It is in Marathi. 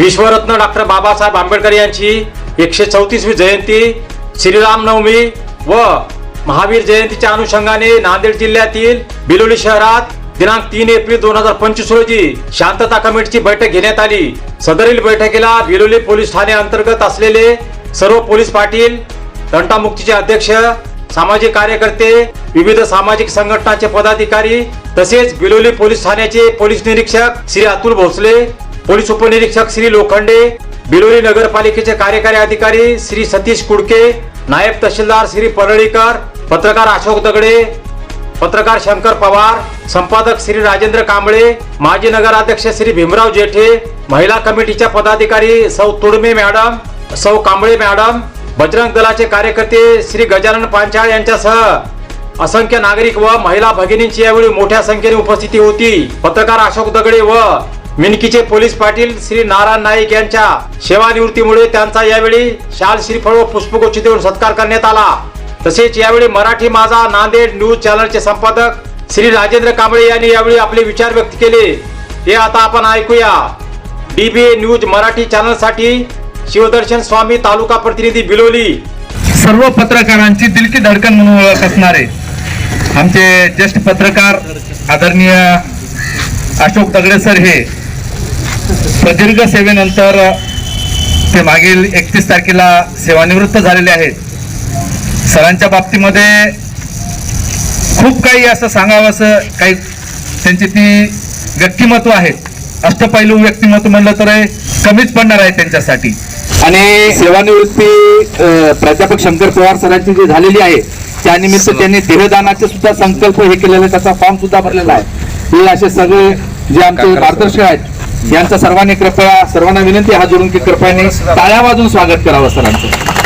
विश्वरत्न डॉक्टर बाबासाहेब आंबेडकर यांची एकशे चौतीसवी जयंती श्रीराम नवमी व महावीर जयंतीच्या अनुषंगाने नांदेड जिल्ह्यातील बिलोली शहरात दिनांक तीन एप्रिल दोन हजार पंचवीस रोजी शांतता कमिटीची बैठक घेण्यात आली. सदरील बैठकीला बिलोली पोलीस ठाणे अंतर्गत असलेले सर्व पोलीस पाटील तंटामुक्तीचे अध्यक्ष सामाजिक कार्यकर्ते विविध सामाजिक संघटनांचे पदाधिकारी तसेच बिलोली पोलीस ठाण्याचे पोलीस निरीक्षक श्री अतुल भोसले पोलीस उपनिरीक्षक श्री लोखंडे बिलोली नगरपालिकेचे कार्यकारी अधिकारी श्री सतीश कुडके नायब तहसीलदार श्री परळीकर पत्रकार अशोक दगडे पत्रकार शंकर पवार संपादक श्री राजेंद्र कांबळे माजी नगराध्यक्ष श्री भीमराव जेठे महिला कमिटीच्या पदाधिकारी सौ तुडमे मॅडम सौ कांबळे मॅडम बजरंग दलाचे कार्यकर्ते श्री गजानन पांचाळ यांच्यासह असंख्य नागरिक व महिला भगिनींची यावेळी मोठ्या संख्येने उपस्थिती होती. पत्रकार अशोक दगडे व मिनकीचे पोलीस पाटील श्री नारायण नाईक यांच्या सेवानिवृत्तीमुळे त्यांचा यावेळी शाल श्रीफळ व पुष्पगुच्छ देऊन सत्कार करण्यात आला. तसेच यावेळी मराठी माझा नांदेड न्यूज चॅनलचे संपादक श्री राजेंद्र कांबळे यांनी यावेळी आपले विचार व्यक्त केले. हे आता आपण ऐकूया. डीबीए न्यूज मराठी चॅनलसाठी शिवदर्शन स्वामी तालुका प्रतिनिधी बिलोली. सर्व पत्रकारांची दिलकी धडकन म्हणून ओळख असणारे आमचे ज्येष्ठ पत्रकार आदरणीय अशोक दगडे सर हे प्रदीर्घ सेवेनंतर ते मागील एकतीस तारखेला सेवानिवृत्त झालेले आहेत. सरांच्या बाबतीमध्ये खूप काही असं सांगावं असं काही त्यांची ती व्यक्तिमत्व आहेत अष्टपैलू व्यक्तिमत्व म्हणलं तर हे कमीच पडणार आहे त्यांच्यासाठी. आणि सेवानिवृत्ती प्राध्यापक शंकर पवार सरांची जी झालेली आहे त्यानिमित्त त्यांनी देहदानाचे सुद्धा संकल्प हे केलेला आहे, त्याचा फॉर्म सुद्धा भरलेला आहे. हे असे सगळे जे आमचे मार्गदर्शक आहेत यांचं सर्वांनी कृपया सर्वांना विनंती आहे हात जोडून की कृपयाने टाळ्या वाजून स्वागत करावं सरांचं.